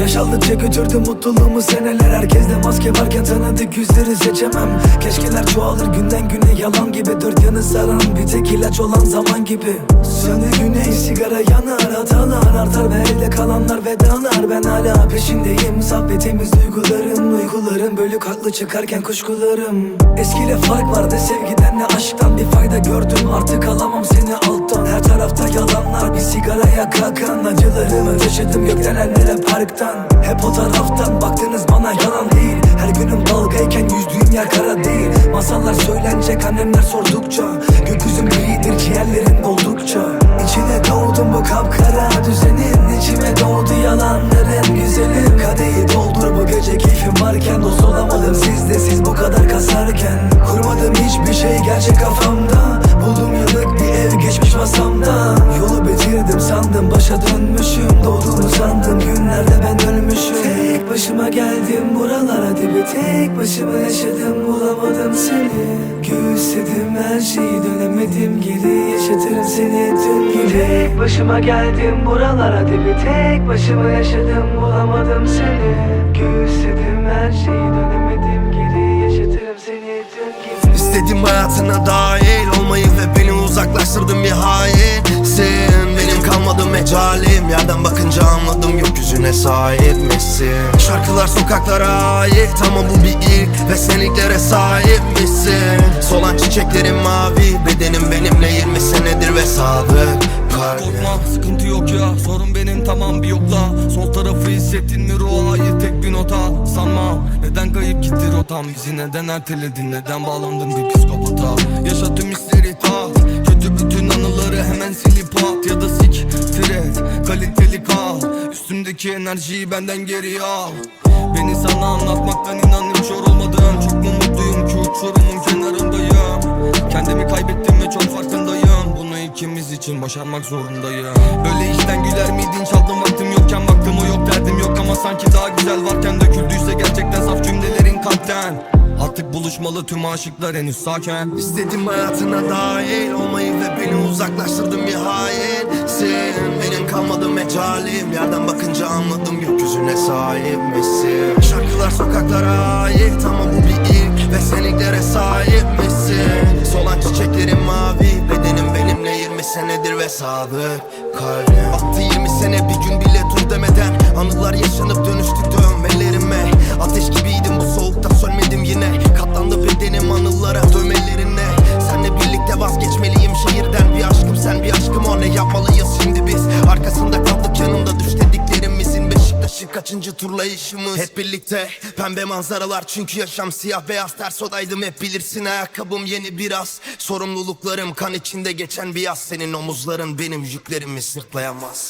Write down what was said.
Yaşaldıkça götürdü mutluluğumu seneler. Herkeste maske varken tanıdık yüzleri seçemem. Keşkeler çoğalır günden güne yalan gibi. Dört yanı saran bir tek ilaç olan zaman gibi. Sönü güney sigara yanar hatalar artar Ve elde kalanlar vedalar. Ben hala peşindeyim temiz duygularım Uykularım bölük haklı çıkarken kuşkularım. Eskiyle fark vardı sevgiden ne aşktan. Bir fayda gördüm artık alamam seni alttan. Her tarafta yalanlar sigaraya kalkan Acılarımı taşıdım gökdelenlere parktan. Hep o taraftan baktınız bana yalan değil. Her günüm dalgayken yüzdüğüm yer kara değil. Masallar söylenecek annemler sordukça. Gökyüzüm gridir ciğerlerim doldukça İçine doğdum bu kapkara düzenin. İçime doğdu yalanların güzelim Kadehi doldur bu gece keyfim varken Dost olamadım sizde. Siz bu kadar kasarken Kurmadım hiçbir şey. Gerçek kafamda Buldum yıllık bir ev geçmiş masamda Yolu bitirdim sandım başa dönmüşüm. Doğduğumu sandım günlerde ben ölmüşüm. Tek başıma geldim buralara dibi. Tek başıma yaşadım bulamadım seni. Göğüsledim her şeyi dönemedim. Geri Yaşatırım seni dün gibi Tek başıma geldim buralara dibi. Tek başıma yaşadım bulamadım seni. Göğüsledim her şeyi dönemedim İstedim hayatına dahil olmayı ve beni uzaklaştırdın bir hainsin Benim kalmadı mecalim yerden bakınca anladım gökyüzüne sahip misin? Şarkılar sokaklara ait ama bu bir ilk ve senliklere sahip misin? Solan çiçeklerim mavi bedenim benimle 20 senedir ve sadık Korkma sıkıntı yok ya sorun benim tamam bir yokla. Sol tarafı hissettin mi ruha ait tek bir nota Sanma. Neden kayıp gitti rotam? Bizi neden erteledin? Neden bağlandın bir psikopata? Yaşa tüm hisleri tat. Kötü bütün anıları hemen silip at. Ya da sik et kaliteli kal. Üstümdeki enerjiyi benden geri al. Beni sana anlatmaktan inanın kör olmadım Çok mu mutluyum ki uçurumun kenarındayım? Kendimi kaybettim ve çok farkındayım. Bunu ikimiz için başarmak zorundayım. Böyle işten güler miydin Artık buluşmalı tüm aşıklar henüz sakin. İstedim hayatına dahil olmayı ve beni uzaklaştırdın bir hainsin Benim kalmadı mecalim yerden bakınca anladım gökyüzüne sahip misin? Şarkılar sokaklara ait ama bu bir ilk. Ve senliklere sahip misin? Solan çiçeklerim mavi. Bedenim benimle 20 senedir ve sadık kalbim. Attı 20 sene bir gün bile dur demeden Anılar yaşanıp dönüştük dövmelerime Beşiktaş'ın kaçıncı turlayışımız Hep birlikte pembe manzaralar Çünkü yaşam siyah beyaz ters odaydım Hep bilirsin ayakkabım yeni biraz. Sorumluluklarım kan içinde geçen bir yaz Senin omuzların benim yüklerimi sırtlayamaz